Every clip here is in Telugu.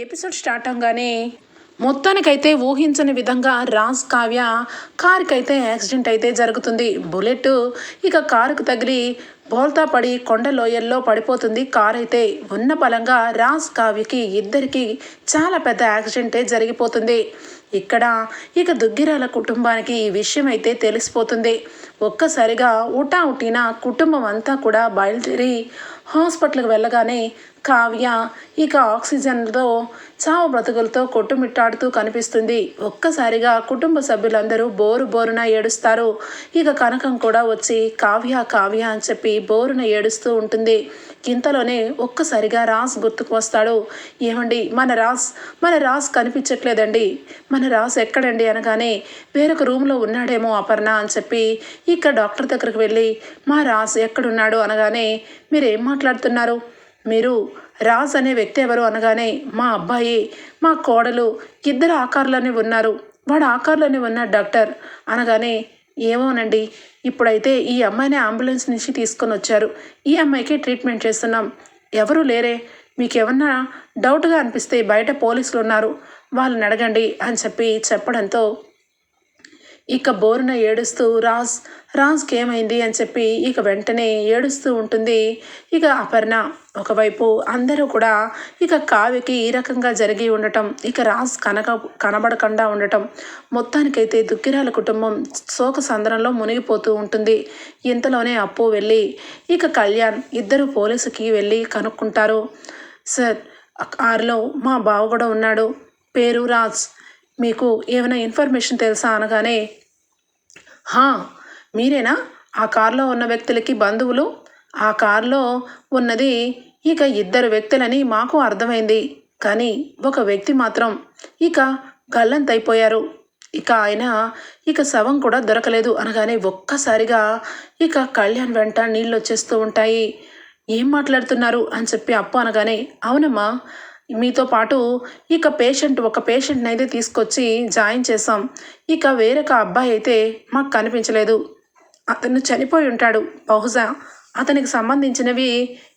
ఎపిసోడ్ స్టార్ట్ అవగానే మొత్తానికైతే ఊహించని విధంగా రాజ్ కావ్య కారుకి అయితే యాక్సిడెంట్ అయితే జరుగుతుంది. బుల్లెట్ ఇక కారుకు తగిలి బోల్తా పడి కొండ లోయల్లో పడిపోతుంది. కార్ అయితే ఉన్న బలంగా రాజ్ కావ్యకి ఇద్దరికి చాలా పెద్ద యాక్సిడెంటే జరిగిపోతుంది. ఇక్కడ ఇక దుగ్గిరాల కుటుంబానికి ఈ విషయం అయితే తెలిసిపోతుంది. ఒక్కసారిగా ఉటా ఉటిన కుటుంబం అంతా కూడా బయలుదేరి హాస్పిటల్కి వెళ్ళగానే కావ్య ఇక ఆక్సిజన్తో చావు బ్రతుకులతో కొట్టుమిట్టాడుతూ కనిపిస్తుంది. ఒక్కసారిగా కుటుంబ సభ్యులందరూ బోరు బోరున ఏడుస్తారు. ఇక కనకం కూడా వచ్చి కావ్య కావ్య అని చెప్పి బోరున ఏడుస్తూ ఉంటుంది. ఇంతలోనే ఒక్కసారిగా రాస్ గుర్తుకు వస్తాడు. ఏమండి? మన రాస్ మన రాస్ కనిపించట్లేదండి. మన రాస్ ఎక్కడండి అనగానే వేరొక రూమ్లో ఉన్నాడేమో అపర్ణ అని చెప్పి ఇక్కడ డాక్టర్ దగ్గరికి వెళ్ళి మా రాస్ ఎక్కడున్నాడు అనగానే మీరు ఏం మాట్లాడుతున్నారు? మీరు రాజ్ అనే వ్యక్తి ఎవరు అనగానే మా అబ్బాయి మా కోడలు ఇద్దరు ఆకారులోనే ఉన్నారు. వాడు ఆకారులోనే ఉన్నాడు డాక్టర్ అనగానే ఏమోనండి. ఇప్పుడైతే ఈ అమ్మాయిని అంబులెన్స్ నుంచి తీసుకొని వచ్చారు. ఈ అమ్మాయికి ట్రీట్మెంట్ చేస్తున్నాం. ఎవరు లేరే. మీకు ఏమన్నా డౌట్గా అనిపిస్తే బయట పోలీసులు ఉన్నారు వాళ్ళని అడగండి అని చెప్పి చెప్పడంతో ఇక బోరున ఏడుస్తూ రాజ్ రాజ్కి ఏమైంది అని చెప్పి ఇక వెంటనే ఏడుస్తూ ఉంటుంది. ఇక అపర్ణ ఒకవైపు అందరూ కూడా ఇక కావ్యకి ఈ రకంగా జరిగి ఉండటం ఇక రాజ్ కనక కనబడకుండా ఉండటం మొత్తానికైతే దుక్కిరాల కుటుంబం శోక సందరంలో మునిగిపోతూ ఉంటుంది. ఇంతలోనే అప్పు వెళ్ళి ఇక కళ్యాణ్ ఇద్దరు పోలీసుకి వెళ్ళి కనుక్కుంటారు. సార్ కారులో మా బావ కూడా ఉన్నాడు. పేరు రాజ్. మీకు ఏమైనా ఇన్ఫర్మేషన్ తెలుసా అనగానే హా మీరేనా? ఆ కారులో ఉన్న వ్యక్తులకి బంధువులు? ఆ కారులో ఉన్నది ఇక ఇద్దరు వ్యక్తులని మాకు అర్థమైంది. కానీ ఒక వ్యక్తి మాత్రం ఇక గల్లంతైపోయారు. ఇక ఆయన ఇక శవం కూడా దొరకలేదు అనగానే ఒక్కసారిగా ఇక కళ్యాణ్ వెంట నీళ్ళు వచ్చేస్తూ ఉంటాయి. ఏం మాట్లాడుతున్నారు? అని చెప్పి అప్పు అనగానే అవునమ్మా మీతో పాటు ఇక పేషెంట్ ఒక పేషెంట్ని అయితే తీసుకొచ్చి జాయిన్ చేసాం ఇక వేరొక అబ్బాయి అయితే మాకు కనిపించలేదు. అతను చనిపోయి ఉంటాడు. బహుశా అతనికి సంబంధించినవి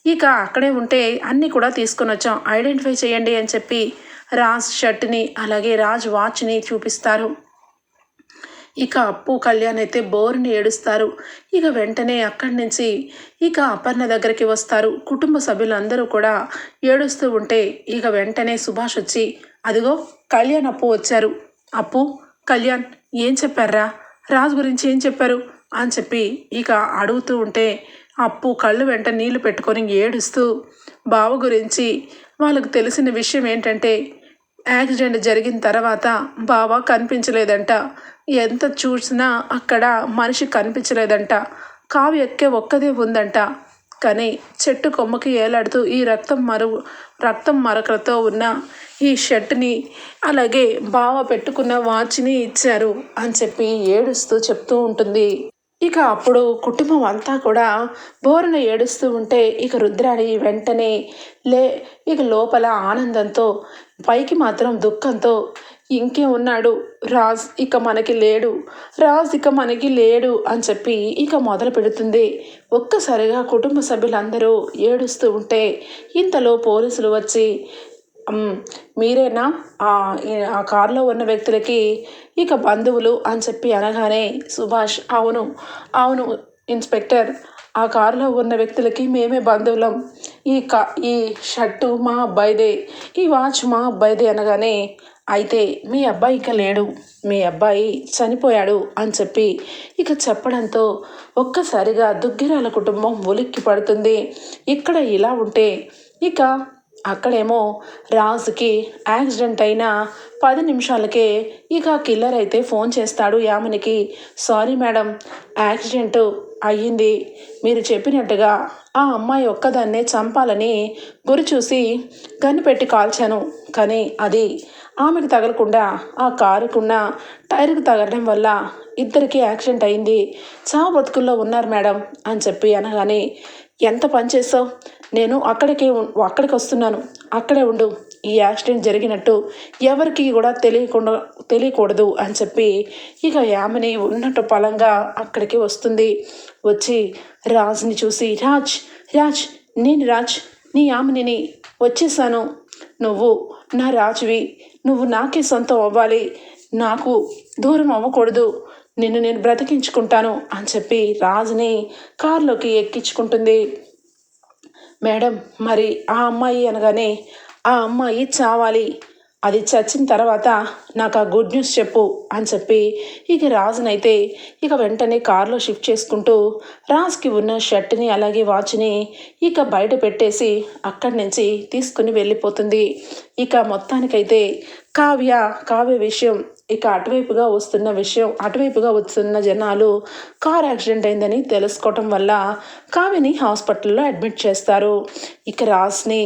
ఇక అక్కడే ఉంటే అన్నీ కూడా తీసుకొని వచ్చాం. ఐడెంటిఫై చేయండి అని చెప్పి రాజ్ షర్ట్ని అలాగే రాజ్ వాచ్ని చూపిస్తారు. ఇక అప్పు కళ్యాణ్ అయితే బోరుని ఏడుస్తారు. ఇక వెంటనే అక్కడి నుంచి ఇక అపర్ణ దగ్గరికి వస్తారు. కుటుంబ సభ్యులందరూ కూడా ఏడుస్తూ ఉంటే ఇక వెంటనే సుభాష్ వచ్చి అదిగో కళ్యాణ్ అప్పు వచ్చారు. అప్పు? కళ్యాణ్ ఏం చెప్పారా రాజు గురించి ఏం చెప్పారు? అని చెప్పి ఇక అడుగుతూ ఉంటే అప్పు కళ్ళు వెంట నీళ్ళు పెట్టుకొని ఏడుస్తూ బావ గురించి వాళ్ళకు తెలిసిన విషయం ఏంటంటే యాక్సిడెంట్ జరిగిన తర్వాత బావ కనిపించలేదంట. ఎంత చూసినా అక్కడ మనిషి కనిపించలేదంట. కావి ఎక్కే ఒక్కదే ఉందంట. కానీ చెట్టు కొమ్మకి ఏలాడుతూ ఈ రక్తం మరు రక్తం మరకలతో ఉన్న ఈ షర్ట్ని అలాగే బావ పెట్టుకున్న వాచ్ని ఇచ్చారు అని చెప్పి ఏడుస్తూ చెప్తూ ఉంటుంది. ఇక అప్పుడు కుటుంబం అంతా కూడా బోరున ఏడుస్తూ ఉంటే ఇక రుద్రాణి వెంటనే లే ఇక లోపల ఆనందంతో పైకి మాత్రం దుఃఖంతో ఇంకే ఉన్నాడు. రాజ్ ఇక మనకి లేడు. రాజ్ ఇక మనకి లేడు అని చెప్పి ఇక మొదలు పెడుతుంది. ఒక్కసారిగా కుటుంబ సభ్యులందరూ ఏడుస్తూ ఉంటే ఇంతలో పోలీసులు వచ్చి మీరేనా? ఆ ఆ కారులో ఉన్న వ్యక్తులకి ఇక బంధువులు అని చెప్పి అనగానే సుభాష్ అవును అవును ఇన్స్పెక్టర్ ఆ కారులో ఉన్న వ్యక్తులకి మేమే బంధువులం. ఈ కా ఈ షర్టు మా అబ్బాయిదే ఈ వాచ్ మా అబ్బాయిదే అనగానే అయితే మీ అబ్బాయి ఇక లేడు. మీ అబ్బాయి చనిపోయాడు అని చెప్పి ఇక చెప్పడంతో ఒక్కసారిగా దుగ్గిరాల కుటుంబం ఉలిక్కి పడుతుంది. ఇక్కడ ఇలా ఉంటే ఇక అక్కడేమో రాజుకి యాక్సిడెంట్ అయిన పది నిమిషాలకే ఇక కిల్లర్ అయితే ఫోన్ చేస్తాడు యామినికి. సారీ మేడం యాక్సిడెంట్ అయ్యింది. మీరు చెప్పినట్టుగా ఆ అమ్మాయి ఒక్కదాన్నే చంపాలని గురి చూసి గన్ను పెట్టి కాల్చాను. కానీ అది ఆమెకు తగలకుండా ఆ కారుకున్న టైర్కు తగలడం వల్ల ఇద్దరికి యాక్సిడెంట్ అయింది. చావు బతుకుల్లో ఉన్నారు మేడం అని చెప్పి అనగానే ఎంత పని చేసావు నేను అక్కడికే అక్కడికి వస్తున్నాను. అక్కడే ఉండు. ఈ యాక్సిడెంట్ జరిగినట్టు ఎవరికి కూడా తెలియకుండా తెలియకూడదు అని చెప్పి ఇక యామిని ఉన్నట్టు పలంగా అక్కడికి వస్తుంది. వచ్చి రాజ్ని చూసి రాజ్ రాజ్ నేను రాజ్ నీ యామినిని వచ్చేసాను. నువ్వు నా రాజువి. నువ్వు నాకే సొంతం అవ్వాలి. నాకు దూరం అవ్వకూడదు. నిన్ను నేను బ్రతికించుకుంటాను అని చెప్పి రాజుని కారులోకి ఎక్కించుకుంటుంది. మేడం మరి ఆ అమ్మాయి అనగానే ఆ అమ్మాయి చావాలి. అది చచ్చిన తర్వాత నాకు ఆ గుడ్ న్యూస్ చెప్పు అని చెప్పి ఇక రాజునైతే ఇక వెంటనే కారులో షిఫ్ట్ చేసుకుంటూ రాజుకి ఉన్న షర్ట్ని అలాగే వాచ్ని ఇక బయట పెట్టేసి అక్కడి నుంచి తీసుకుని వెళ్ళిపోతుంది. ఇక మొత్తానికైతే కావ్య కావ్య విషయం ఇక అటువైపుగా వస్తున్న విషయం అటువైపుగా వస్తున్న జనాలు కార్ యాక్సిడెంట్ అయిందని తెలుసుకోవటం వల్ల కావ్యని హాస్పిటల్లో అడ్మిట్ చేస్తారు. ఇక రాజ్ని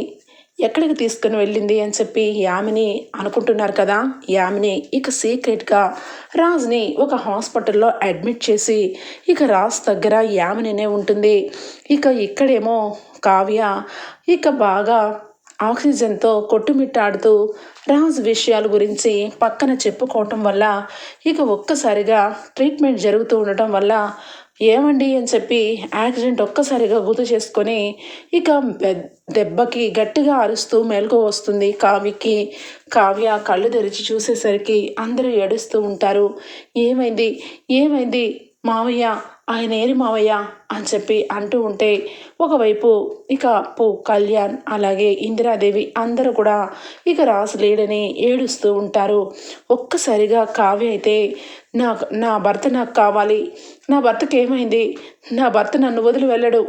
ఎక్కడికి తీసుకుని వెళ్ళింది అని చెప్పి యామిని అనుకుంటున్నారు కదా. యామిని ఇక సీక్రెట్గా రాజ్ని ఒక హాస్పిటల్లో అడ్మిట్ చేసి ఇక రాజ్ దగ్గర యామినినే ఉంటుంది. ఇక ఇక్కడేమో కావ్య ఇక బాగా ఆక్సిజన్తో కొట్టుమిట్టాడుతూ రాజ్ విషయాల గురించి పక్కన చెప్పుకోవటం వల్ల ఇక ఒక్కసారిగా ట్రీట్మెంట్ జరుగుతూ ఉండటం వల్ల ఏమండి అని చెప్పి యాక్సిడెంట్ ఒక్కసారిగా గుర్తు చేసుకొని ఇక దెబ్బకి గట్టిగా అరుస్తూ మెలకు వస్తుంది కావ్యకి. కావ్య కళ్ళు తెరిచి చూసేసరికి అందరూ ఏడుస్తూ ఉంటారు. ఏమైంది? ఏమైంది? మావయ్య ఆయన ఏరి మావయ్య అని చెప్పి అంటూ ఉంటే ఒకవైపు ఇక అప్పు కళ్యాణ్ అలాగే ఇందిరాదేవి అందరూ కూడా ఇక రాసు లేడని ఏడుస్తూ ఉంటారు. ఒక్కసారిగా కావ్య అయితే నా నా భర్త నాకు కావాలి. నా భర్తకి ఏమైంది? నా భర్త నన్ను వదిలి వెళ్ళడు.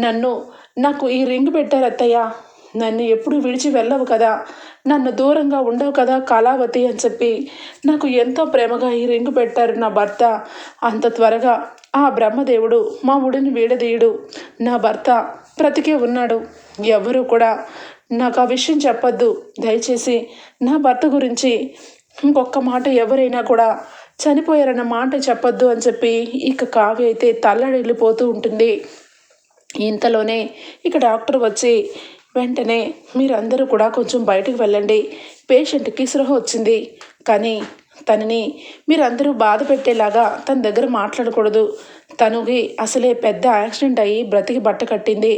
నన్ను నాకు ఈ రింగ్ పెట్టారు అత్తయ్య. నన్ను ఎప్పుడు విడిచి వెళ్ళవు కదా. నన్ను దూరంగా ఉండవు కదా కళావతి అని చెప్పి నాకు ఎంతో ప్రేమగా ఈ రింగు పెట్టారు నా భర్త. అంత త్వరగా ఆ బ్రహ్మదేవుడు మా ఉడిని వీడదీయుడు. నా భర్త బ్రతికే ఉన్నాడు. ఎవరూ కూడా నాకు ఆ విషయం చెప్పొద్దు. దయచేసి నా భర్త గురించి ఇంకొక మాట ఎవరైనా కూడా చనిపోయారన్న మాట చెప్పొద్దు అని చెప్పి ఇక కావ్య అయితే తల్లడిల్లిపోతూ ఉంటుంది. ఇంతలోనే ఇక డాక్టర్ వచ్చి వెంటనే మీరందరూ కూడా కొంచెం బయటకు వెళ్ళండి. పేషెంట్కి సృహ వచ్చింది. కానీ తనని మీరందరూ బాధ పెట్టేలాగా తన దగ్గర మాట్లాడకూడదు. తనుకి అసలే పెద్ద యాక్సిడెంట్ అయ్యి బ్రతికి బట్ట కట్టింది.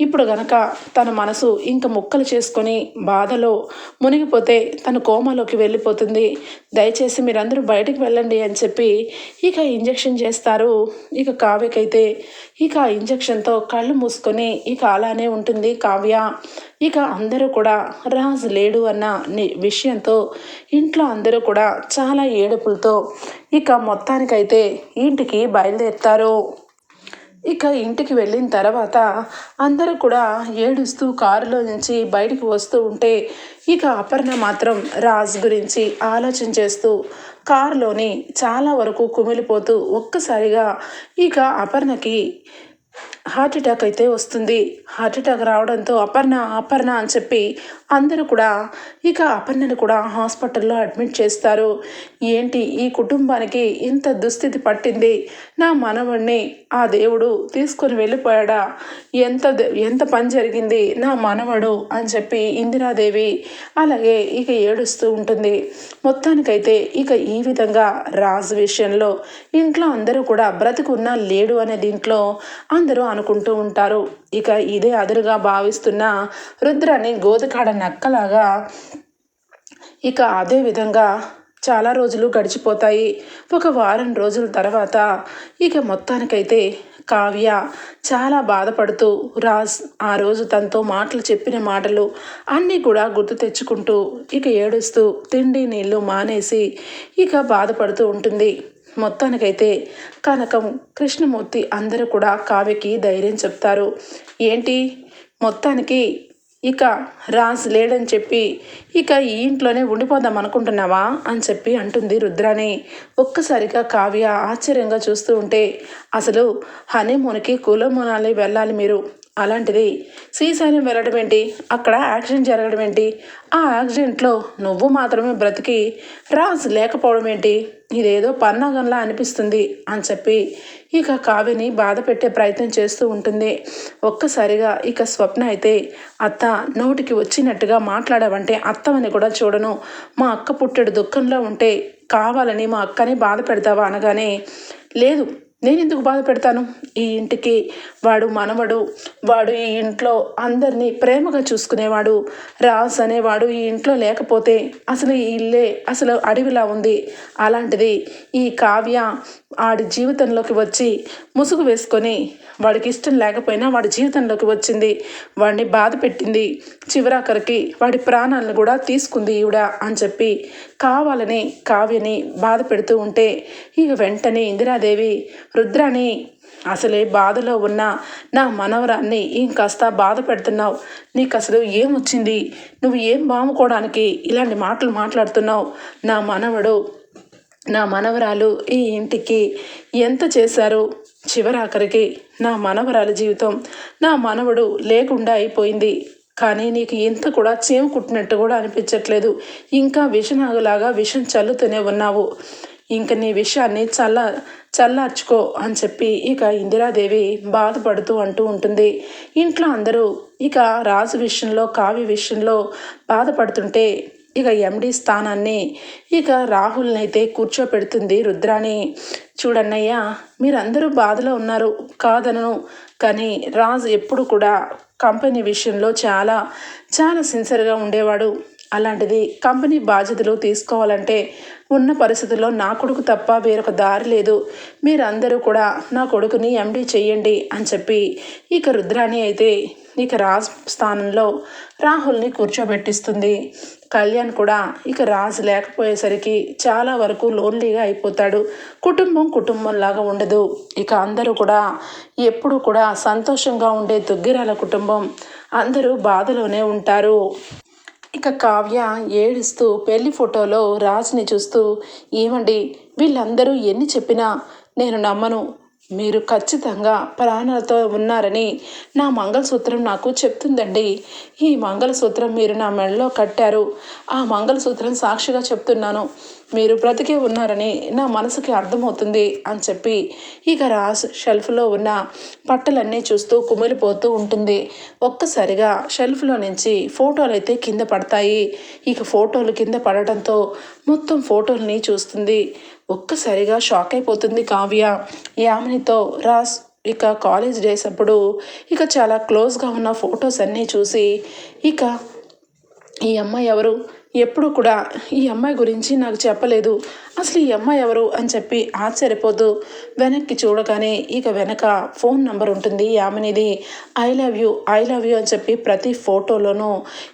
ఇప్పుడు గనక తన మనసు ఇంక ముక్కలు చేసుకొని బాధలో మునిగిపోతే తన కోమాలోకి వెళ్ళిపోతుంది. దయచేసి మీరందరూ బయటకు వెళ్ళండి అని చెప్పి ఇక ఇంజెక్షన్ చేస్తారు. ఇక కావ్యకైతే ఇక ఇంజక్షన్తో ఇంజెక్షన్తో కళ్ళు మూసుకొని ఇక అలానే ఉంటుంది కావ్య. ఇక అందరూ కూడా రాజు లేడు అన్న విషయంతో ఇంట్లో అందరూ కూడా చాలా ఏడుపులతో ఇక మొత్తానికైతే ఇంటికి బయలుదేరుతారు. ఇక ఇంటికి వెళ్ళిన తర్వాత అందరూ కూడా ఏడుస్తూ కారులో నుంచి బయటికి వస్తూ ఉంటే ఇక అపర్ణ మాత్రం రాజ్ గురించి ఆలోచన చేస్తూ కారులోని చాలా వరకు కుమిలిపోతూ ఒక్కసారిగా ఇక అపర్ణకి హార్ట్ అటాక్ అయితే వస్తుంది. హార్ట్ అటాక్ రావడంతో అపర్ణ అపర్ణ అని చెప్పి అందరూ కూడా ఇక అపర్ణను కూడా హాస్పిటల్లో అడ్మిట్ చేస్తారు. ఏంటి ఈ కుటుంబానికి ఇంత దుస్థితి పట్టింది? నా మనవణ్ణి ఆ దేవుడు తీసుకొని వెళ్ళిపోయాడా? ఎంత ఎంత పని జరిగింది నా మనవడు? అని చెప్పి ఇందిరాదేవి అలాగే ఇక ఏడుస్తూ ఉంటుంది. మొత్తానికైతే ఇక ఈ విధంగా రాజు విషయంలో ఇంట్లో అందరూ కూడా బ్రతికున్నా లేడు అనే దీంట్లో అందరూ అనుకుంటూ ఉంటారు. ఇక ఇదే అదురుగా భావిస్తున్న రుద్రాన్ని గోధుకాడ నక్కలాగా ఇక అదే విధంగా చాలా రోజులు గడిచిపోతాయి. ఒక వారం రోజుల తర్వాత ఇక మొత్తానికైతే కావ్య చాలా బాధపడుతూ రాజ్ ఆ రోజు తనతో మాటలు చెప్పిన మాటలు అన్నీ కూడా గుర్తు తెచ్చుకుంటూ ఇక ఏడుస్తూ తిండి నీళ్ళు మానేసి ఇక బాధపడుతూ ఉంటుంది. మొత్తానికైతే కనకం కృష్ణమూర్తి అందరూ కూడా కావ్యకి ధైర్యం చెప్తారు. ఏంటి? మొత్తానికి ఇక రాజ్ లేడని చెప్పి ఇక ఈ ఇంట్లోనే ఉండిపోదాం అనుకుంటున్నావా అని చెప్పి అంటుంది రుద్రాని ఒక్కసారిగా కావ్య ఆశ్చర్యంగా చూస్తూ ఉంటే అసలు హనీమూన్కి కులమూనాలి వెళ్ళాలి మీరు. అలాంటిది. శ్రీశైలం వెళ్ళడం ఏంటి? అక్కడ యాక్సిడెంట్ జరగడం ఏంటి? ఆ యాక్సిడెంట్లో నువ్వు మాత్రమే బ్రతికి రాజ్ లేకపోవడం ఏంటి? ఇదేదో పన్నాగంలా అనిపిస్తుంది అని చెప్పి ఇక కావ్యని బాధ పెట్టే ప్రయత్నం చేస్తూ ఉంటుంది. ఒక్కసారిగా ఇక స్వప్న అయితే అత్త నోటికి వచ్చినట్టుగా మాట్లాడావంటే అత్తమని కూడా చూడను. మా అక్క పుట్టెడు దుఃఖంలో ఉంటే కావాలని మా అక్కని బాధ పెడతావా? అనగానే లేదు నేను ఎందుకు బాధ పెడతాను ఈ ఇంటికి వాడు మనవడు వాడు ఈ ఇంట్లో అందరినీ ప్రేమగా చూసుకునేవాడు. రాస్ అనేవాడు ఈ ఇంట్లో లేకపోతే అసలు ఈ ఇల్లే అసలు అడవిలా ఉంది. అలాంటిది ఈ కావ్య వాడి జీవితంలోకి వచ్చి ముసుగు వేసుకొని వాడికి ఇష్టం లేకపోయినా వాడి జీవితంలోకి వచ్చింది. వాడిని బాధ పెట్టింది. చివరాఖరికి వాడి ప్రాణాలను కూడా తీసుకుంది ఈవిడ అని చెప్పి కావాలని కావ్యని బాధ పెడుతూ ఉంటే ఇక వెంటనే ఇందిరాదేవి రుద్రాని అసలే బాధలో ఉన్న నా మనవరాన్ని ఇంకాస్త బాధ పెడుతున్నావు. నీకు అసలు ఏమొచ్చింది? నువ్వు ఏం బాముకోవడానికి ఇలాంటి మాటలు మాట్లాడుతున్నావు? నా మనవడు నా మనవరాలు ఈ ఇంటికి ఎంత చేశారు చివరాఖరికి నా మనవరాల జీవితం నా మనవడు లేకుండా అయిపోయింది. కానీ నీకు ఇంత కూడా చేమ కుట్టినట్టు కూడా అనిపించట్లేదు. ఇంకా విషనాగులాగా విషం చల్లుతూనే ఉన్నావు. ఇంక నీ విషయాన్ని చల్ల చల్లార్చుకో అని చెప్పి ఇక ఇందిరాదేవి బాధపడుతూ అంటూ ఉంటుంది. ఇంట్లో అందరూ ఇక రాజు విషయంలో కావ్య విషయంలో బాధపడుతుంటే ఇక ఎండి స్థానాన్ని ఇక రాహుల్ని అయితే కూర్చోపెడుతుంది రుద్రాణి. చూడన్నయ్య మీరందరూ బాధలో ఉన్నారు. కాదనను. కానీ రాజు ఎప్పుడు కూడా కంపెనీ విషయంలో చాలా చాలా సిన్సియర్గా ఉండేవాడు. అలాంటిది కంపెనీ బాధ్యతలు తీసుకోవాలంటే ఉన్న పరిస్థితుల్లో నా కొడుకు తప్ప వేరొక దారి లేదు. మీరందరూ కూడా నా కొడుకుని ఎండీ చేయండి అని చెప్పి ఇక రుద్రాణి అయితే ఇక రాజ్ స్థానంలో రాహుల్ని కూర్చోబెట్టిస్తుంది. కళ్యాణ్ కూడా ఇక రాజు లేకపోయేసరికి చాలా వరకు లోన్లీగా అయిపోతాడు. కుటుంబం కుటుంబంలాగా ఉండదు. ఇక అందరూ కూడా ఎప్పుడు కూడా సంతోషంగా ఉండే దుగ్గిరాల కుటుంబం. అందరూ బాధలోనే ఉంటారు. ఇక కావ్య ఏడుస్తూ పెళ్ళి ఫోటోలో రాజుని చూస్తూ ఏమండి వీళ్ళందరూ ఎన్ని చెప్పినా నేను నమ్మను. మీరు ఖచ్చితంగా ప్రాణాలతో ఉన్నారని నా మంగళసూత్రం నాకు చెప్తుందండి. ఈ మంగళసూత్రం మీరు నా మెడలో కట్టారు. ఆ మంగళసూత్రం సాక్షిగా చెప్తున్నాను. మీరు బ్రతికే ఉన్నారని నా మనసుకి అర్థమవుతుంది అని చెప్పి ఇక రాస్ షెల్ఫ్లో ఉన్న పట్టలన్నీ చూస్తూ కుమిలిపోతూ ఉంటుంది. ఒక్కసారిగా షెల్ఫ్లో నుంచి ఫోటోలు అయితే కింద పడతాయి. ఇక ఫోటోలు కింద పడటంతో మొత్తం ఫోటోల్ని చూస్తుంది. ఒక్కసారిగా షాక్ అయిపోతుంది కావ్య. యామినితో రాస్ ఇక కాలేజ్ డేస్ అప్పుడు ఇక చాలా క్లోజ్గా ఉన్న ఫొటోస్ అన్నీ చూసి ఇక ఈ అమ్మాయి ఎవరు? ఎప్పుడు కూడా ఈ అమ్మాయి గురించి నాకు చెప్పలేదు. అసలు ఈ అమ్మాయి ఎవరు అని చెప్పి ఆశ్చర్యపోతూ వెనక్కి చూడగానే ఇక వెనక ఫోన్ నంబర్ ఉంటుంది యామినిది. I love you I love you అని చెప్పి ప్రతి ఫోటోలోనూ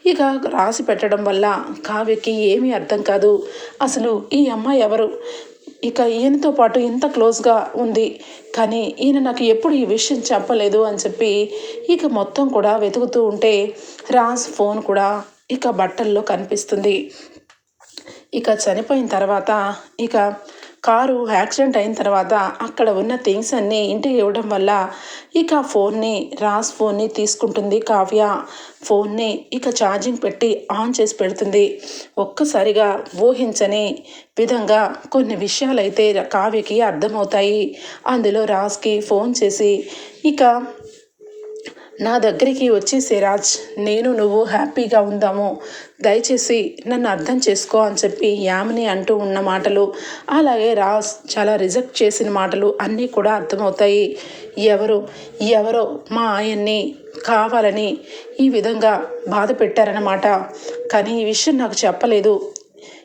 ఇక రాసి పెట్టడం వల్ల కావ్యకి ఏమీ అర్థం కాదు. అసలు ఈ అమ్మాయి ఎవరు? ఇక ఈయనతో పాటు ఇంత క్లోజ్గా ఉంది. కానీ ఈయన నాకు ఎప్పుడు ఈ విషయం చెప్పలేదు అని చెప్పి ఇక మొత్తం కూడా వెతుకుతూ ఉంటే రాజ్ ఫోన్ కూడా ఇక బట్టల్లో కనిపిస్తుంది. ఇక చనిపోయిన తర్వాత ఇక కారు యాక్సిడెంట్ అయిన తర్వాత అక్కడ ఉన్న థింగ్స్ అన్నీ ఇంటికి ఇవ్వడం వల్ల ఇక ఫోన్ని రాస్ ఫోన్ని తీసుకుంటుంది కావ్య. ఫోన్ని ఇక ఛార్జింగ్ పెట్టి ఆన్ చేసి పెడుతుంది. ఒక్కసారిగా ఊహించని విధంగా కొన్ని విషయాలు అయితే కావ్యకి అర్థమవుతాయి. అందులో రాస్కి ఫోన్ చేసి ఇక నా దగ్గరికి వచ్చి రాజ్ నేను నువ్వు హ్యాపీగా ఉందాము. దయచేసి నన్ను అర్థం చేసుకో అని చెప్పి యామిని అంటూ ఉన్న మాటలు అలాగే రాజ్ చాలా రిజెక్ట్ చేసిన మాటలు అన్నీ కూడా అర్థమవుతాయి. ఎవరు ఎవరో మా ఆయన్ని కావాలని ఈ విధంగా బాధ పెట్టారన్నమాట. కానీ ఈ విషయం నాకు చెప్పలేదు.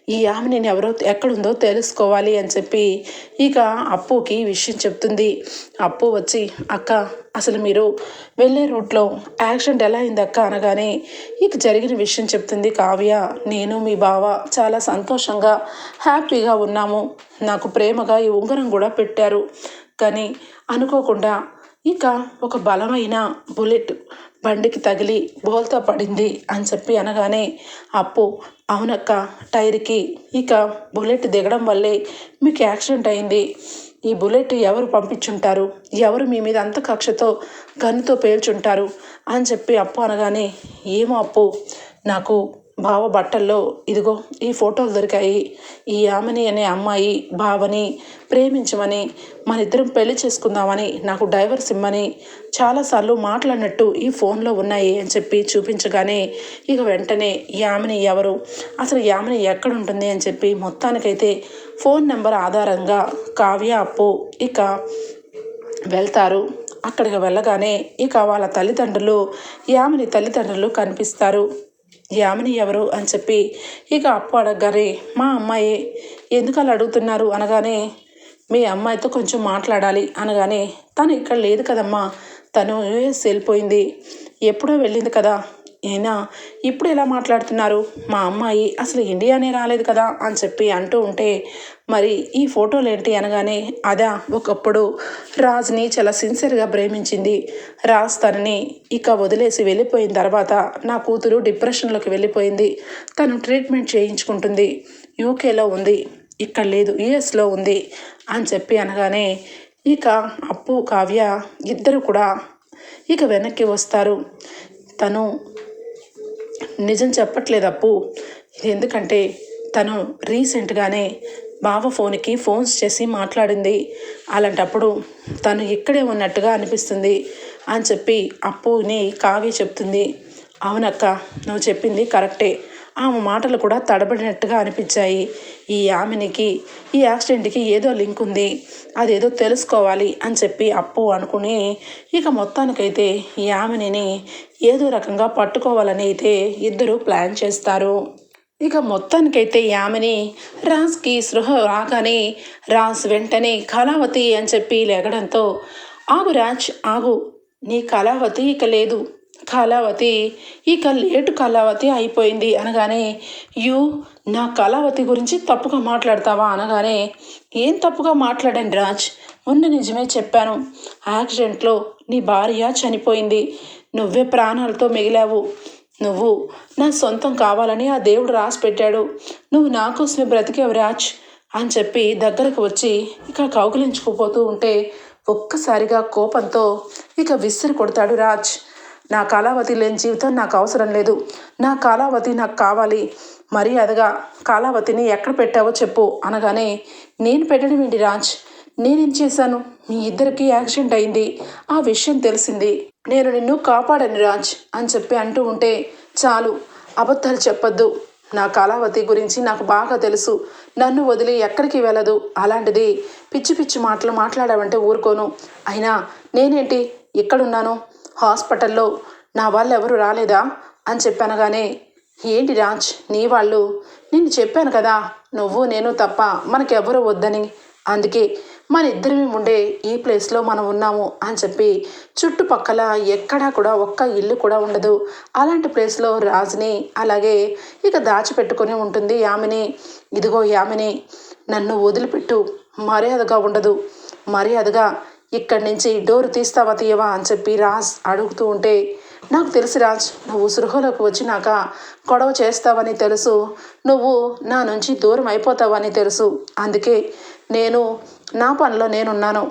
ఈ ఆమె నేను ఎవరో ఎక్కడుందో తెలుసుకోవాలి అని చెప్పి ఇక అప్పుకి విషయం చెప్తుంది. అప్పు వచ్చి అక్క అసలు మీరు వెళ్ళే రూట్లో యాక్సిడెంట్ ఎలా అయింది అక్క? అనగానే ఇక జరిగిన విషయం చెప్తుంది కావ్య. నేను మీ బావ చాలా సంతోషంగా హ్యాపీగా ఉన్నాము. నాకు ప్రేమగా ఈ ఉంగరం కూడా పెట్టారు. కానీ అనుకోకుండా ఇక ఒక బలమైన బుల్లెట్ బండికి తగిలి బోల్తా పడింది అని చెప్పి అనగానే అప్పు అవునక్క టైర్కి. ఇక బుల్లెట్ దిగడం వల్లే మీకు యాక్సిడెంట్ అయింది. ఈ బుల్లెట్ ఎవరు పంపించుంటారు? ఎవరు మీ మీద అంత కక్షతో గన్నుతో పేల్చుంటారు? అని చెప్పి అప్పు అనగానే ఏమో అప్పు నాకు బావ బట్టల్లో ఇదిగో ఈ ఫోటోలు దొరికాయి. ఈ ఆమెని అనే అమ్మాయి బావని ప్రేమించమని మన ఇద్దరం పెళ్ళి చేసుకుందామని నాకు డైవర్స్ ఇమ్మని చాలాసార్లు మాట్లాడినట్టు ఈ ఫోన్లో ఉన్నాయి అని చెప్పి చూపించగానే ఇక వెంటనే యామిని ఎవరు? అసలు యామిని ఎక్కడుంటుంది అని చెప్పి మొత్తానికైతే ఫోన్ నెంబర్ ఆధారంగా కావ్య అప్పు ఇక వెళ్తారు. అక్కడికి వెళ్ళగానే ఇక వాళ్ళ తల్లిదండ్రులు యామిని తల్లిదండ్రులు కనిపిస్తారు. యామిని ఎవరు అని చెప్పి ఇక అప్పు అడగగానే మా అమ్మాయి ఎందుకు అలా అడుగుతున్నారు? అనగానే మీ అమ్మాయితో కొంచెం మాట్లాడాలి. అనగానే తను ఇక్కడ లేదు కదమ్మా తను యుఎస్ వెళ్ళిపోయింది ఎప్పుడో వెళ్ళింది కదా అయినా ఇప్పుడు ఎలా మాట్లాడుతున్నారు? మా అమ్మాయి అసలు ఇండియానే రాలేదు కదా అని చెప్పి అంటూ ఉంటే మరి ఈ ఫోటోలు ఏంటి అనగానే అదా ఒకప్పుడు రాజ్ని చాలా సిన్సియర్గా ప్రేమించింది. రాజ్ తనని ఇక వదిలేసి వెళ్ళిపోయిన తర్వాత నా కూతురు డిప్రెషన్లోకి వెళ్ళిపోయింది. తను ట్రీట్మెంట్ చేయించుకుంటుంది. యూకేలో ఉంది. ఇక్కడ లేదు యుఎస్లో ఉంది అని చెప్పి అనగానే ఇక అప్పు కావ్య ఇద్దరు కూడా ఇక వెనక్కి వస్తారు. తను నిజం చెప్పట్లేదు అప్పు. ఎందుకంటే తను రీసెంట్గానే బావ ఫోన్కి ఫోన్స్ చేసి మాట్లాడింది. అలాంటప్పుడు తను ఇక్కడే ఉన్నట్టుగా అనిపిస్తుంది అని చెప్పి అప్పుని కావ్య చెప్తుంది. అవునక్క నువ్వు చెప్పింది కరెక్టే. ఆమె మాటలు కూడా తడబడినట్టుగా అనిపించాయి. ఈ ఆమెనికి ఈ యాక్సిడెంట్కి ఏదో లింక్ ఉంది అదేదో తెలుసుకోవాలి అని చెప్పి అప్పు అనుకుని ఇక మొత్తానికైతే ఈ ఆమెని ఏదో రకంగా పట్టుకోవాలని అయితే ఇద్దరు ప్లాన్ చేస్తారు. ఇక మొత్తానికైతే యామిని రాజ్కి సృహ రాగానే రాజ్ వెంటనే కళావతి అని చెప్పి లేగడంతో ఆగు రాజ్ ఆగు నీ కళావతి ఇక లేదు. కళావతి ఇక లేటు కళావతి అయిపోయింది అనగానే యు నా కళావతి గురించి తప్పుగా మాట్లాడతావా అనగానే ఏం తప్పుగా మాట్లాడండి రాజ్? మొన్న నిజమే చెప్పాను. యాక్సిడెంట్లో నీ భార్య చనిపోయింది. నువ్వే ప్రాణాలతో మిగిలావు. నువ్వు నా సొంతం కావాలని ఆ దేవుడు రాసి పెట్టాడు. నువ్వు నా కోసమే బ్రతికేవు రాజ్ అని చెప్పి దగ్గరకు వచ్చి ఇక కౌగిలించుకుపోతూ ఉంటే ఒక్కసారిగా కోపంతో ఇక విసిరి కొడతాడు రాజ్. నా కాలావతి లేని జీవితం నాకు అవసరం లేదు. నా కాలావతి నాకు కావాలి. మర్యాదగా కాలావతిని ఎక్కడ పెట్టావో చెప్పు అనగానే నేను పెట్టడం ఏంటి రాజ్? నేనేం చేశాను? మీ ఇద్దరికి యాక్సిడెంట్ అయింది. ఆ విషయం తెలిసింది. నేను నిన్ను కాపాడను రాజ్ అని చెప్పి అంటూ ఉంటే చాలు. అబద్ధాలు చెప్పొద్దు. నా కళావతి గురించి నాకు బాగా తెలుసు. నన్ను వదిలి ఎక్కడికి వెళ్ళదు. అలాంటిది పిచ్చి పిచ్చి మాటలు మాట్లాడావంటే ఊరుకోను. అయినా నేనేంటి? ఇక్కడున్నాను. హాస్పిటల్లో నా వాళ్ళు ఎవరు రాలేదా? అని చెప్పనగానే ఏంటి రాజ్ నీ వాళ్ళు? నేను చెప్పాను కదా నువ్వు నేను తప్ప మనకెవరు వద్దని. అందుకే మన ఇద్దరివి ఉండే ఈ ప్లేస్లో మనం ఉన్నాము అని చెప్పి చుట్టుపక్కల ఎక్కడా కూడా ఒక్క ఇల్లు కూడా ఉండదు. అలాంటి ప్లేస్లో రాజుని అలాగే ఇక దాచిపెట్టుకుని ఉంటుంది యామిని. ఇదిగో యామిని నన్ను వదిలిపెట్టు. మర్యాదగా ఉండదు. మర్యాదగా ఇక్కడి నుంచి డోర్ తీస్తావా తీయవా అని చెప్పి రాజ్ అడుగుతూ ఉంటే నాకు తెలుసు రాజ్ నువ్వు సృహలోకి వచ్చినాక గొడవ చేస్తావని తెలుసు నువ్వు నా నుంచి దూరం అయిపోతావని తెలుసు అందుకే నేను నా పనిలో నేనున్నాను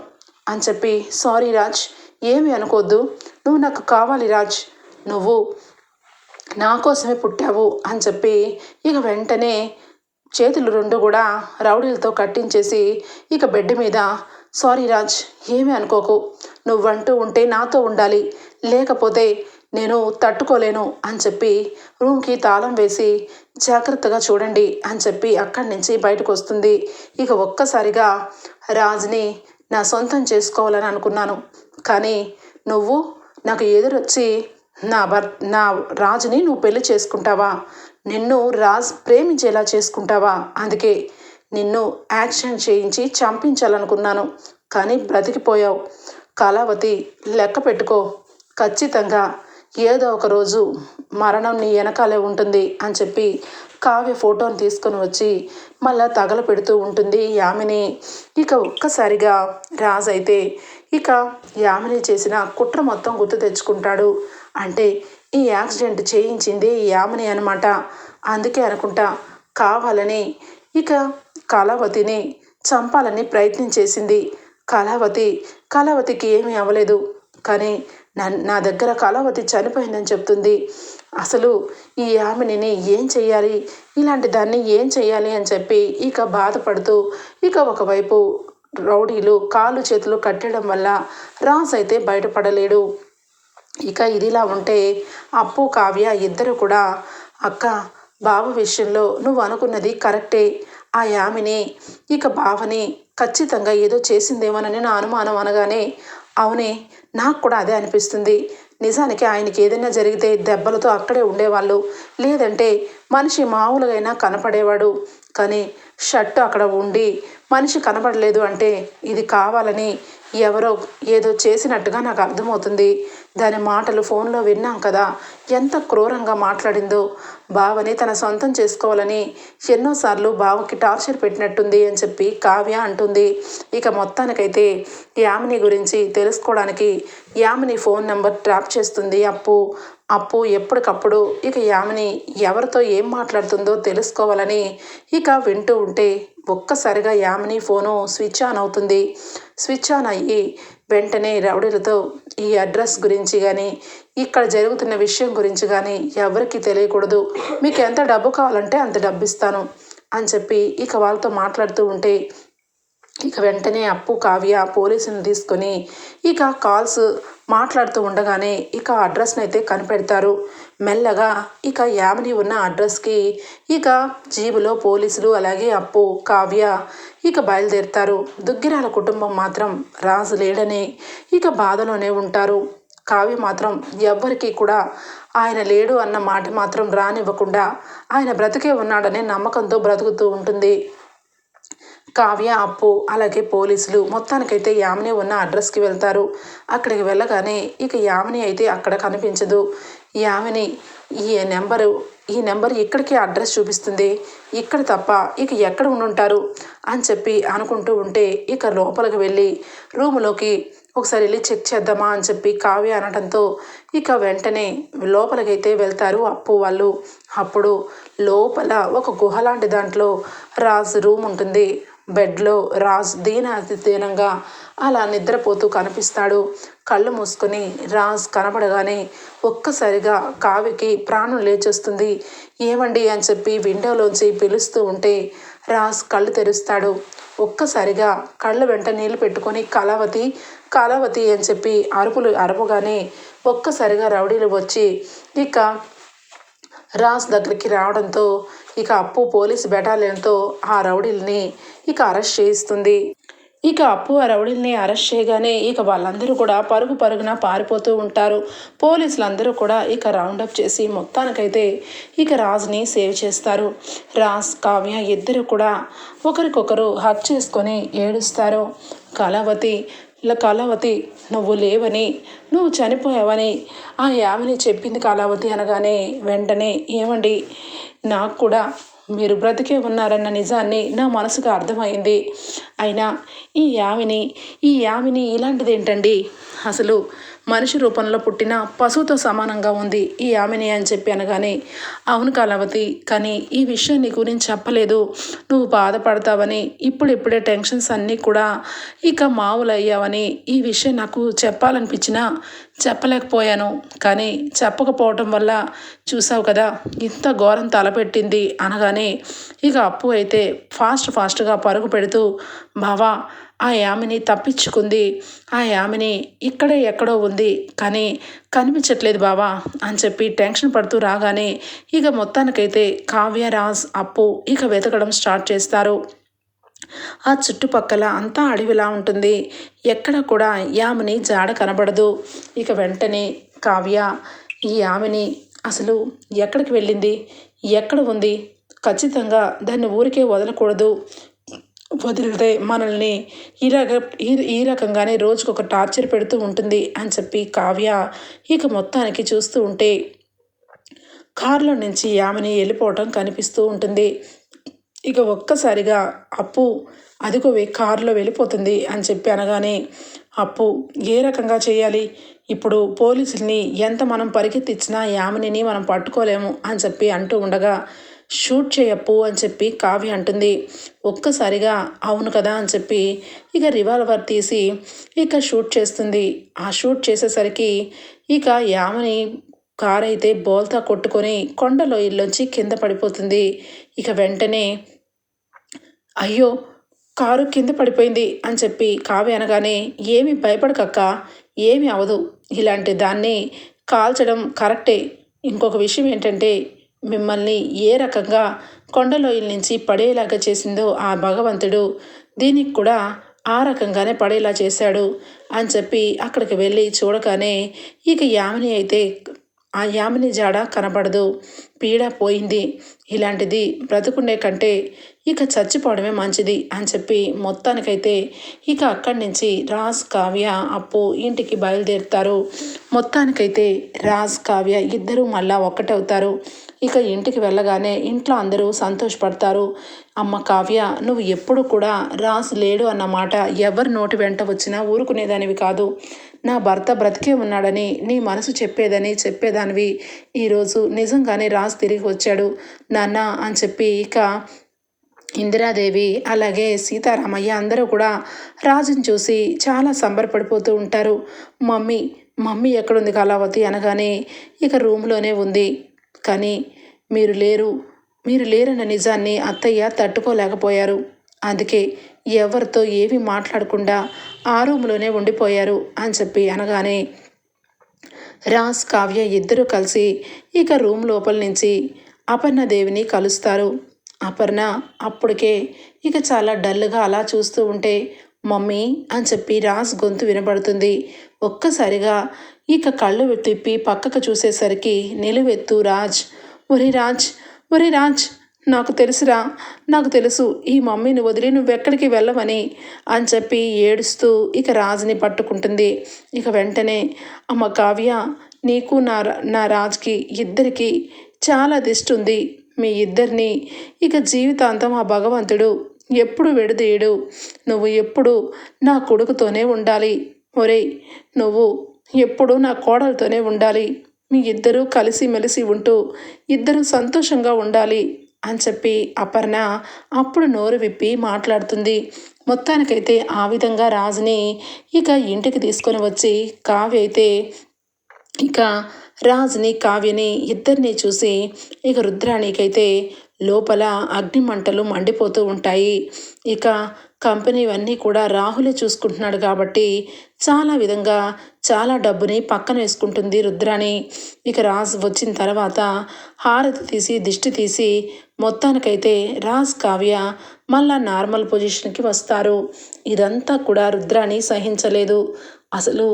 అని చెప్పి సారీ రాజ్ ఏమి అనుకోవద్దు నువ్వు నాకు కావాలి రాజ్ నువ్వు నా కోసమే పుట్టావు అని చెప్పి ఇక వెంటనే చేతులు రెండు కూడా రౌడీలతో కట్టించేసి ఇక బెడ్ మీద సారీ రాజ్ ఏమీ అనుకోకు. నువ్వంటూ ఉంటే నాతో ఉండాలి. లేకపోతే నేను తట్టుకోలేను అని చెప్పి రూమ్కి తాళం వేసి జాగ్రత్తగా చూడండి అని చెప్పి అక్కడి నుంచి బయటకు వస్తుంది. ఇక ఒక్కసారిగా రాజ్ని నా సొంతం చేసుకోవాలని అనుకున్నాను. కానీ నువ్వు నాకు ఎదురొచ్చి నా భర్ నా రాజుని నువ్వు పెళ్ళి చేసుకుంటావా? నిన్ను రాజ్ ప్రేమించేలా చేసుకుంటావా? అందుకే నిన్ను యాక్షన్ చేయించి చంపించాలనుకున్నాను కానీ బ్రతికిపోయావు. కళావతి లెక్క పెట్టుకో. ఖచ్చితంగా ఏదో ఒక రోజు మరణం నీ వెనకాలే ఉంటుంది అని చెప్పి కావ్య ఫోటోని తీసుకొని వచ్చి మళ్ళా తగలపెడుతూ ఉంటుంది యామిని. ఇక ఒక్కసారిగా రాజ్ అయితే ఇక యామిని చేసిన కుట్ర మొత్తం గుర్తు తెచ్చుకుంటాడు. అంటే ఈ యాక్సిడెంట్ చేయించింది యామిని అనమాట అందుకే అనుకుంటా కావాలని ఇక కళావతిని చంపాలని ప్రయత్నం చేసింది. కళావతి కళావతికి ఏమీ అవ్వలేదు. కానీ నా దగ్గర కళావతి చనిపోయిందని చెప్తుంది. అసలు ఈ ఆమెని ఏం చెయ్యాలి? ఇలాంటి దాన్ని ఏం చెయ్యాలి అని చెప్పి ఇక బాధపడుతూ ఇక ఒకవైపు రౌడీలు కాళ్ళు చేతులు కట్టడం వల్ల రాస్ అయితే బయటపడలేడు. ఇక ఇదిలా ఉంటే అప్పు కావ్య ఇద్దరు కూడా అక్క బావ విషయంలో నువ్వు అనుకున్నది కరెక్టే. ఆ యామిని ఇక బావని ఖచ్చితంగా ఏదో చేసిందేమోనని నా అనుమానం అనగానే అవునే నాకు కూడా అదే అనిపిస్తుంది. నిజానికి ఆయనకి ఏదైనా జరిగితే దెబ్బలతో అక్కడే ఉండేవాళ్ళు. లేదంటే మనిషి మామూలుగా కనపడేవాడు. కానీ షర్టు అక్కడ ఉండి మనిషి కనపడలేదు అంటే ఇది కావాలని ఎవరో ఏదో చేసినట్టుగా నాకు అర్థమవుతుంది. దాని మాటలు ఫోన్లో విన్నాం కదా. ఎంత క్రూరంగా మాట్లాడిందో. బావని తన సొంతం చేసుకోవాలని ఎన్నోసార్లు బావకి టార్చర్ పెట్టినట్టుంది అని చెప్పి కావ్య అంటుంది. ఇక మొత్తానికైతే యామిని గురించి తెలుసుకోవడానికి యామిని ఫోన్ నెంబర్ ట్రాప్ చేస్తుంది అప్పు. అప్పు ఎప్పటికప్పుడు ఇక యామిని ఎవరితో ఏం మాట్లాడుతుందో తెలుసుకోవాలని ఇక వింటూ ఉంటే ఒక్కసారిగా యామిని ఫోను స్విచ్ ఆన్ అవుతుంది. స్విచ్ ఆన్ అయ్యి వెంటనే రౌడీలతో ఈ అడ్రస్ గురించి కానీ ఇక్కడ జరుగుతున్న విషయం గురించి కానీ ఎవరికి తెలియకూడదు. మీకు ఎంత డబ్బు కావాలంటే అంత డబ్బు ఇస్తాను అని చెప్పి ఇక వాళ్ళతో మాట్లాడుతూ ఉంటే ఇక వెంటనే అప్పు కావ్య పోలీసుని తీసుకొని ఇక కాల్స్ మాట్లాడుతూ ఉండగానే ఇక అడ్రస్ని అయితే కనిపెడతారు. మెల్లగా ఇక యామిని ఉన్న అడ్రస్కి ఇక జీబులో పోలీసులు అలాగే అప్పు కావ్య ఇక బయలుదేరుతారు. దుగ్గిరాల కుటుంబం మాత్రం రాజు లేడని ఇక బాధలోనే ఉంటారు. కావ్య మాత్రం ఎవ్వరికీ కూడా ఆయన లేడు అన్న మాట మాత్రం రానివ్వకుండా ఆయన బ్రతికే ఉన్నాడనే నమ్మకంతో బ్రతుకుతూ ఉంటుంది. కావ్య అప్పు అలాగే పోలీసులు మొత్తానికైతే యామిని ఉన్న అడ్రస్కి వెళ్తారు. అక్కడికి వెళ్ళగానే ఇక యామిని అయితే అక్కడ కనిపించదు. యామిని ఈ నెంబరు ఈ నెంబర్ ఇక్కడికి అడ్రస్ చూపిస్తుంది? ఇక్కడ తప్ప ఇక ఎక్కడ ఉండుంటారు? అని చెప్పి అనుకుంటూ ఉంటే ఇక లోపలికి వెళ్ళి రూములోకి ఒకసారి వెళ్ళి చెక్ చేద్దామా అని చెప్పి కావ్య అనడంతో ఇక వెంటనే లోపలికైతే వెళ్తారు అప్పు వాళ్ళు. అప్పుడు లోపల ఒక గుహ లాంటి దాంట్లో రాజ్ రూమ్ ఉంటుంది. బెడ్లో రాజ్ దీనాతి దీనంగా అలా నిద్రపోతూ కనిపిస్తాడు. కళ్ళు మూసుకొని రాజ్ కనపడగానే ఒక్కసారిగా కావికి ప్రాణం లేచొస్తుంది. ఏమండి అని చెప్పి విండోలోంచి పిలుస్తూ ఉంటే రాజ్ కళ్ళు తెరుస్తాడు. ఒక్కసారిగా కళ్ళ వెంట నీళ్ళు పెట్టుకొని కళావతి కళావతి అని చెప్పి అరుపులు అరపగానే ఒక్కసారిగా రౌడీలు వచ్చి ఇక రాజ్ దగ్గరికి రావడంతో ఇక అప్పు పోలీస్ బెటాలియన్తో ఆ రౌడీల్ని ఇక అరెస్ట్ చేయిస్తుంది. ఇక అప్పు ఆ రౌడీల్ని అరెస్ట్ చేయగానే ఇక వాళ్ళందరూ కూడా పరుగు పరుగున పారిపోతూ ఉంటారు. పోలీసులందరూ కూడా ఇక రౌండప్ చేసి మొత్తానికైతే ఇక రాజ్ని సేవ్ చేస్తారు. రాజ్ కావ్య ఇద్దరు కూడా ఒకరికొకరు హక్ చేసుకొని ఏడుస్తారు. కళావతి ఇలా కళావతి నువ్వు లేవని నువ్వు చనిపోయావని ఆ యావని చెప్పింది కళావతి అనగానే వెంటనే ఏమండి నాకు కూడా మీరు బ్రతికే ఉన్నారన్న నిజాన్ని నా మనసుకు అర్థమైంది. అయినా ఈ యామిని ఈ యామిని ఇలాంటిది ఏంటండి అసలు మనిషి రూపంలో పుట్టిన పశువుతో సమానంగా ఉంది. ఈ ఆమెని అని చెప్పి అనగానే అవును కాలవతి కానీ ఈ విషయం నీ గురించి చెప్పలేదు. నువ్వు బాధపడతావని ఇప్పుడిప్పుడే టెన్షన్స్ అన్నీ కూడా ఇక మామూలు అయ్యావని ఈ విషయం నాకు చెప్పాలనిపించినా చెప్పలేకపోయాను. కానీ చెప్పకపోవటం వల్ల చూసావు కదా ఇంత ఘోరం తలపెట్టింది అనగానే ఇక అప్పు అయితే ఫాస్ట్ ఫాస్ట్గా పరుగు పెడుతూ బావా ఆ యామిని తప్పించుకుంది. ఆ యామిని ఇక్కడే ఎక్కడో ఉంది. కానీ కనిపించట్లేదు బావా అని చెప్పి టెన్షన్ పడుతూ రాగానే ఇక మొత్తానికైతే కావ్యరాజ్ అప్పు ఇక వెతకడం స్టార్ట్ చేస్తారు. ఆ చుట్టుపక్కల అంతా అడవిలా ఉంటుంది. ఎక్కడ కూడా యామిని జాడ కనబడదు. ఇక వెంటనే కావ్య ఈ యామిని అసలు ఎక్కడికి వెళ్ళింది? ఎక్కడ ఉంది? ఖచ్చితంగా దాన్ని ఊరికే వదలకూడదు. వదిలితే మనల్ని ఇలాగ ఈ ఈ రకంగానే రోజుకొక టార్చర్ పెడుతూ ఉంటుంది అని చెప్పి కావ్య ఇక మొత్తానికి చూస్తూ ఉంటే కారులో నుంచి ఆమెని వెళ్ళిపోవటం కనిపిస్తూ ఉంటుంది. ఇక ఒక్కసారిగా అప్పు అదిగోవి కారులో వెళ్ళిపోతుంది అని చెప్పి అనగానే అప్పు ఏ రకంగా చేయాలి? ఇప్పుడు పోలీసుల్ని ఎంత మనం పరిగెత్తిచ్చినా యామినిని మనం పట్టుకోలేము అని చెప్పి అంటూ ఉండగా షూట్ చేయప్పు అని చెప్పి కావ్య అంటుంది. ఒక్కసారిగా అవును కదా అని చెప్పి ఇక రివాల్వర్ తీసి ఇక షూట్ చేస్తుంది. ఆ షూట్ చేసేసరికి ఇక యామని కార్ అయితే బోల్తా కొట్టుకొని కొండలో ఇల్లుంచి కింద పడిపోతుంది. ఇక వెంటనే అయ్యో కారు కింద పడిపోయింది అని చెప్పి కావ్య అనగానే ఏమి భయపడకక్క ఏమి అవదు. ఇలాంటి దాన్ని కాల్చడం కరెక్టే. ఇంకొక విషయం ఏంటంటే మిమ్మల్ని ఏ రకంగా కొండలోయల నుంచి పడేలాగా చేసిందో ఆ భగవంతుడు దీనికి కూడా ఆ రకంగానే పడేలా చేశాడు అని చెప్పి అక్కడికి వెళ్ళి చూడగానే ఇక యామిని అయితే ఆ యామిని జాడ కనబడదు పీడ పోయింది. ఇలాంటిది బ్రతుకుండే కంటే ఇక చచ్చిపోవడమే మంచిది అని చెప్పి మొత్తానికైతే ఇక అక్కడి నుంచి రాజ్ కావ్య అప్పు ఇంటికి బయలుదేరుతారు. మొత్తానికైతే రాజ్ కావ్య ఇద్దరూ మళ్ళా ఒక్కటవుతారు. ఇక ఇంటికి వెళ్ళగానే ఇంట్లో అందరూ సంతోషపడతారు. అమ్మ కావ్య నువ్వు ఎప్పుడు కూడా రాజు లేడు అన్న మాట ఎవరి నోటి వెంట వచ్చినా ఊరుకునేదానివి కాదు. నా భర్త బ్రతికే ఉన్నాడని నీ మనసు చెప్పేదని చెప్పేదానివి. ఈరోజు నిజంగానే రాజు తిరిగి వచ్చాడు. నాన్న అని చెప్పి ఇక ఇందిరాదేవి అలాగే సీతారామయ్య అందరూ కూడా రాజుని చూసి చాలా సంబరపడిపోతూ ఉంటారు. మమ్మీ మమ్మీ ఎక్కడుంది కళావతి అనగానే ఇక రూమ్లోనే ఉంది. కానీ మీరు లేరు మీరు లేరన్న నిజాన్ని అత్తయ్య తట్టుకోలేకపోయారు. అందుకే ఎవరితో ఏమీ మాట్లాడకుండా ఆ రూమ్లోనే ఉండిపోయారు అని చెప్పి అనగానే రాజ్ కావ్య ఇద్దరూ కలిసి ఇక రూమ్ లోపల నుంచి అపర్ణదేవిని కలుస్తారు. అపర్ణ అప్పటికే ఇక చాలా డల్గా అలా చూస్తూ ఉంటే మమ్మీ అని చెప్పి రాజ్ గొంతు వినబడుతుంది. ఒక్కసారిగా ఇక కళ్ళు తిప్పి పక్కకు చూసేసరికి నిలువెత్తు రాజ్. ఒరే రాజ్ ఒరే రాజ్ నాకు తెలుసురా నాకు తెలుసు ఈ మమ్మీని వదిలి నువ్వెక్కడికి వెళ్ళవని అని చెప్పి ఏడుస్తూ ఇక రాజుని పట్టుకుంటుంది. ఇక వెంటనే అమ్మ కావ్య నీకు నా నా రాజ్కి ఇద్దరికి చాలా దిష్టి ఉంది మీ ఇద్దరిని ఇక జీవితాంతం ఆ భగవంతుడు ఎప్పుడు విడదీయడు. నువ్వు ఎప్పుడు నా కొడుకుతోనే ఉండాలి. ఒరే నువ్వు ఎప్పుడూ నా కోడలతోనే ఉండాలి. మీ ఇద్దరూ కలిసిమెలిసి ఉంటూ ఇద్దరు సంతోషంగా ఉండాలి అని చెప్పి అపర్ణ అప్పుడు నోరు విప్పి మాట్లాడుతుంది. మొత్తానికైతే ఆ విధంగా రాజుని ఇక ఇంటికి తీసుకొని వచ్చి కావ్య అయితే ఇక రాజుని కావ్యని ఇద్దరిని చూసి ఇక రుద్రాణికైతే లోపల అగ్నిమంటలు మండిపోతూ ఉంటాయి. ఇక కంపెనీవన్నీ కూడా రాహులే చూసుకుంటున్నాడు కాబట్టి చాలా విధంగా చాలా డబ్బుని పక్కన వేసుకుంటుంది రుద్రాణి. ఇక రాజ్ వచ్చిన తర్వాత హారతి తీసి దిష్టి తీసి మొత్తానికైతే రాజ్ కావ్య మళ్ళా నార్మల్ పొజిషన్కి వస్తారు. ఇదంతా కూడా రుద్రాణి సహించలేదు. అసలు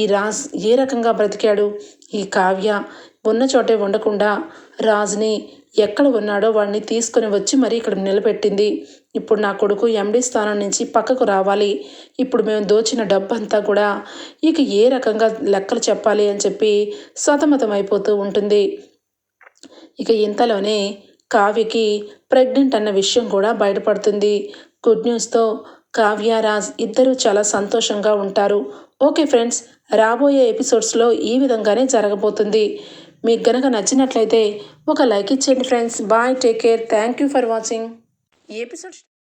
ఈ రాజ్ ఏ రకంగా బ్రతికాడు? ఈ కావ్య ఉన్న చోటే ఉండకుండా రాజుని ఎక్కడ ఉన్నాడో వాడిని తీసుకొని వచ్చి మరీ ఇక్కడ నిలబెట్టింది. ఇప్పుడు నా కొడుకు ఎండీ స్థానం నుంచి పక్కకు రావాలి. ఇప్పుడు మేము దోచిన డబ్బంతా కూడా ఇక ఏ రకంగా లెక్కలు చెప్పాలి అని చెప్పి సతమతమైపోతూ అయిపోతూ ఉంటుంది. ఇక ఇంతలోనే కావ్యకి ప్రెగ్నెంట్ అన్న విషయం కూడా బయటపడుతుంది. గుడ్ న్యూస్తో కావ్య రాజ్ ఇద్దరూ చాలా సంతోషంగా ఉంటారు. ఓకే ఫ్రెండ్స్ రాబోయే ఎపిసోడ్స్లో ఈ విధంగానే జరగబోతుంది. మీకు గనక నచ్చినట్లయితే ఒక లైక్ ఇచ్చేయండి friends. Bye take care. Thank you for watching. ఈ ఎపిసోడ్